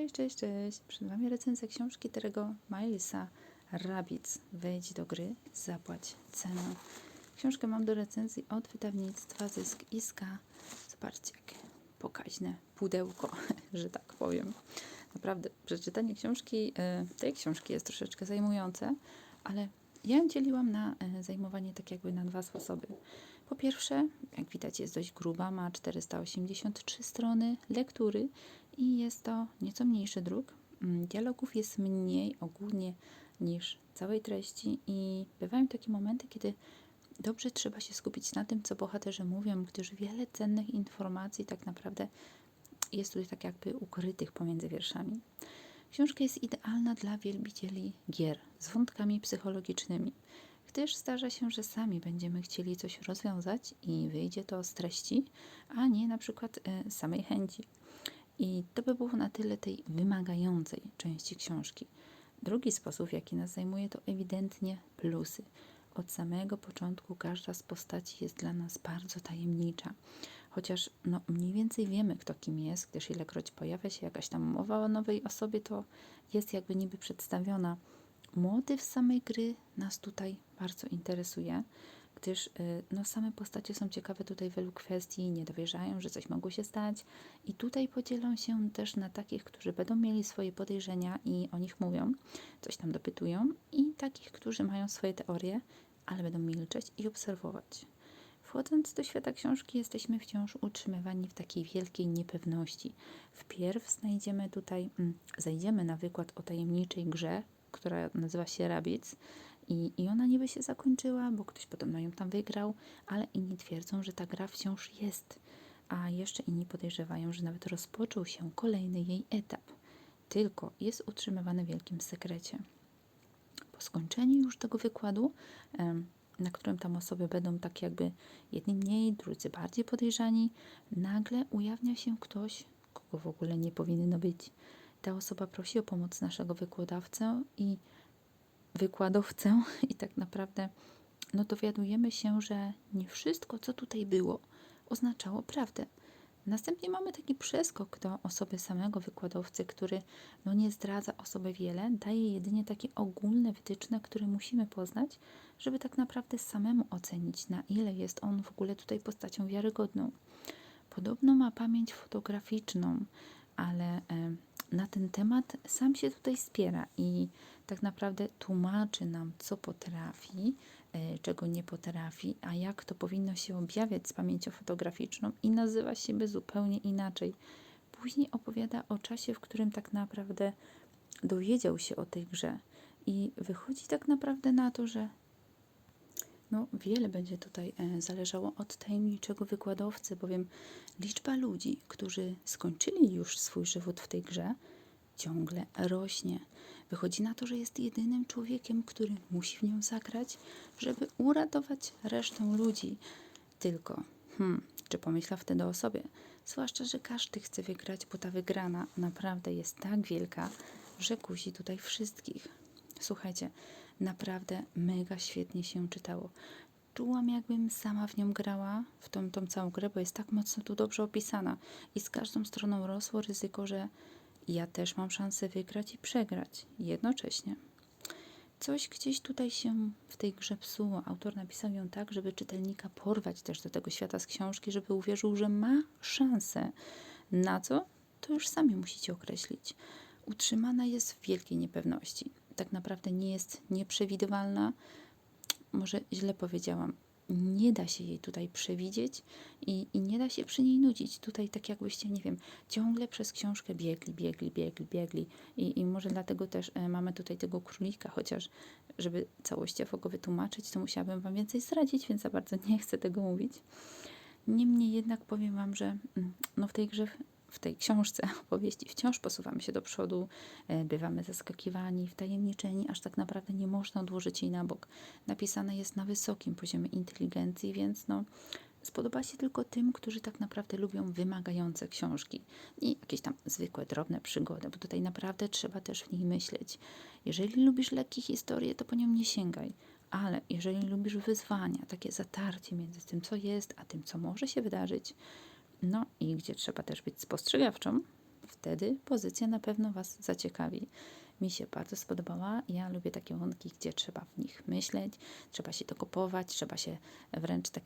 Cześć, cześć, cześć. Przed Wami recenzja książki Terego Milesa Rabbits. Wejdź do gry, zapłać cenę. Książkę mam do recenzji od wydawnictwa Zysk Iska. Zobaczcie, jakie pokaźne pudełko, że tak powiem. Naprawdę, przeczytanie książki, e, tej książki jest troszeczkę zajmujące, ale ja ją dzieliłam na e, zajmowanie tak jakby na dwa sposoby. Po pierwsze, jak widać jest dość gruba, ma 483 strony lektury i jest to nieco mniejszy druk. Mm, Dialogów jest mniej ogólnie niż całej treści i bywają takie momenty, kiedy dobrze trzeba się skupić na tym, co bohaterzy mówią, gdyż wiele cennych informacji tak naprawdę jest tutaj tak jakby ukrytych pomiędzy wierszami. Książka jest idealna dla wielbicieli gier z wątkami psychologicznymi, gdyż zdarza się, że sami będziemy chcieli coś rozwiązać i wyjdzie to z treści, a nie na przykład e, samej chęci. I to by było na tyle tej wymagającej części książki. Drugi sposób, w jaki nas zajmuje, to ewidentnie plusy. Od samego początku każda z postaci jest dla nas bardzo tajemnicza. Chociaż no, mniej więcej wiemy, kto kim jest, gdyż ilekroć pojawia się jakaś tam mowa o nowej osobie, to jest jakby niby przedstawiona. Motyw samej gry nas tutaj bardzo interesuje, gdyż y, no, same postacie są ciekawe tutaj wielu kwestii, nie dowierzają, że coś mogło się stać i tutaj podzielą się też na takich, którzy będą mieli swoje podejrzenia i o nich mówią, coś tam dopytują i takich, którzy mają swoje teorie, ale będą milczeć i obserwować. Wchodząc do świata książki, jesteśmy wciąż utrzymywani w takiej wielkiej niepewności. Wpierw znajdziemy tutaj, mm, zajdziemy na wykład o tajemniczej grze, która nazywa się Rabbids. I, I ona niby się zakończyła, bo ktoś na ją tam wygrał, ale inni twierdzą, że ta gra wciąż jest. A jeszcze inni podejrzewają, że nawet rozpoczął się kolejny jej etap. Tylko jest utrzymywany w wielkim sekrecie. Po skończeniu już tego wykładu, na którym tam osoby będą tak jakby jedni mniej, drudzy bardziej podejrzani, nagle ujawnia się ktoś, kogo w ogóle nie powinno być. Ta osoba prosi o pomoc naszego wykładowcę i wykładowcę i tak naprawdę no dowiadujemy się, że nie wszystko, co tutaj było, oznaczało prawdę. Następnie mamy taki przeskok do osoby samego wykładowcy, który no nie zdradza o sobie wiele, daje jedynie takie ogólne wytyczne, które musimy poznać, żeby tak naprawdę samemu ocenić, na ile jest on w ogóle tutaj postacią wiarygodną. Podobno ma pamięć fotograficzną, ale e, ten temat sam się tutaj spiera i tak naprawdę tłumaczy nam, co potrafi, e, czego nie potrafi, a jak to powinno się objawiać z pamięcią fotograficzną i nazywa siebie zupełnie inaczej. Później opowiada o czasie, w którym tak naprawdę dowiedział się o tej grze i wychodzi tak naprawdę na to, że no, wiele będzie tutaj e, zależało od tajemniczego wykładowcy, bowiem liczba ludzi, którzy skończyli już swój żywot w tej grze, ciągle rośnie. Wychodzi na to, że jest jedynym człowiekiem, który musi w nią zagrać, żeby uratować resztę ludzi. Tylko, hmm, czy pomyśla wtedy o sobie? Zwłaszcza, że każdy chce wygrać, bo ta wygrana naprawdę jest tak wielka, że kusi tutaj wszystkich. Słuchajcie, naprawdę mega świetnie się czytało. Czułam, jakbym sama w nią grała, w tą, tą całą grę, bo jest tak mocno tu dobrze opisana. I z każdą stroną rosło ryzyko, że ja też mam szansę wygrać i przegrać jednocześnie. Coś gdzieś tutaj się w tej grze psuło. Autor napisał ją tak, żeby czytelnika porwać też do tego świata z książki, żeby uwierzył, że ma szansę. Na co? To już sami musicie określić. Utrzymana jest w wielkiej niepewności. Tak naprawdę nie jest nieprzewidywalna. Może źle powiedziałam nie da się jej tutaj przewidzieć i, i nie da się przy niej nudzić. Tutaj tak jakbyście, nie wiem, ciągle przez książkę biegli, biegli, biegli, biegli i, i może dlatego też e, mamy tutaj tego królika, chociaż żeby całościowo go wytłumaczyć, to musiałabym Wam więcej zdradzić, więc za bardzo nie chcę tego mówić. Niemniej jednak powiem Wam, że mm, no w tej grze w tej książce opowieści wciąż posuwamy się do przodu, e, bywamy zaskakiwani, wtajemniczeni, aż tak naprawdę nie można odłożyć jej na bok. Napisane jest na wysokim poziomie inteligencji, więc no, spodoba się tylko tym, którzy tak naprawdę lubią wymagające książki i jakieś tam zwykłe, drobne przygody, bo tutaj naprawdę trzeba też w niej myśleć. Jeżeli lubisz lekkie historie, to po nią nie sięgaj. Ale jeżeli lubisz wyzwania, takie zatarcie między tym, co jest, a tym, co może się wydarzyć, no i gdzie trzeba też być spostrzegawczą, wtedy pozycja na pewno Was zaciekawi. Mi się bardzo spodobała. Ja lubię takie łąki, gdzie trzeba w nich myśleć, trzeba się dokopować, trzeba się wręcz takim